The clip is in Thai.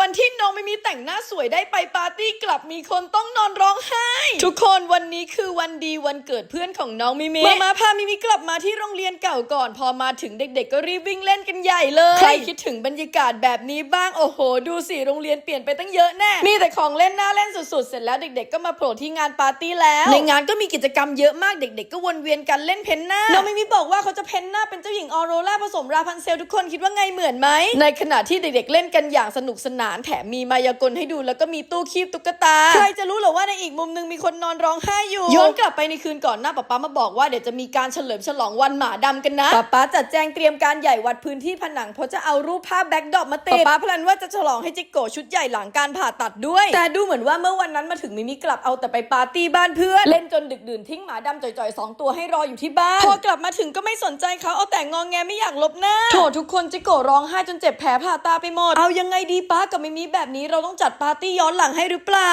วันที่น้องไม่มีแต่งหน้าสวยได้ไปปาร์ตี้กลับมีคนต้องนอนร้องไห้ ทุกคนวันนี้คือวันดีวันเกิดเพื่อนของน้องมิมิมามาพามิมิกลับมาที่โรงเรียนเก่าก่อน พอมาถึงเด็กๆ ก็รีบวิ่งเล่นกันใหญ่เลย ใครคิดถึงบรรยากาศแบบนี้บ้างโอ้โห ดูสิโรงเรียนเปลี่ยนไปตั้งเยอะแน่ มีแต่ของเล่นน่าเล่นสุดๆ เสร็จแล้วเด็กๆ ก็มาโผล่ที่งานปาร์ตี้แล้ว ในงานก็มีกิจกรรมเยอะมากเด็กๆ ก็วนเวียนกันเล่นเพ้นหน้าน้องมิมิบอกว่าเขาจะเพ้นหน้าเป็นเจ้าหญิงออโรราผสมราพันเซลทุกคนคิดว่าไงเหมือนไหมในขณะที่เด็กๆเล่นกันอย่างสนุกสนานแถมมีมายากลให้ดูแล้วก็มีตู้คีบตุ๊กตา ใครจะรู้เหรอว่าในอีกมุมหนึงมีคนนอนร้องไห้อยู่ ย้อนกลับไปในคืนก่อนหน้าป๊าป๊ามาบอกว่าเดี๋ยวจะมีการเฉลิมฉลองวันหมาดำกันนะป๊าป๊าจัดแจงเตรียมการใหญ่วัดพื้นที่ผนังเพราะจะเอารูปภาพแบ็กดรอปมาติดป๊าป๊าพลันว่าจะฉลองให้จิกโกะชุดใหญ่หลังการผ่าตัดด้วย แต่ดูเหมือนว่าเมื่อวันนั้นมาถึงมิมิกลับเอาแต่ไปปาร์ตี้บ้านเพื่อนเล่นจนดึกดื่นทิ้งหมาดำจ่อยๆสองตัวให้รออยู่ที่บ้าน พอกลับมาถึงก็ไม่สนใจเขาเอาแต่งองแงไม่อยากลบหน้าโถทุกคนจิกโกะร้องไห้จนเจ็บแผลผ่าตาไปหมดเอายังไงดีป้ากับมิมิแบบนี้เราต้องจัดปาร์ตี้ย้อนหลังให้หรือเปล่า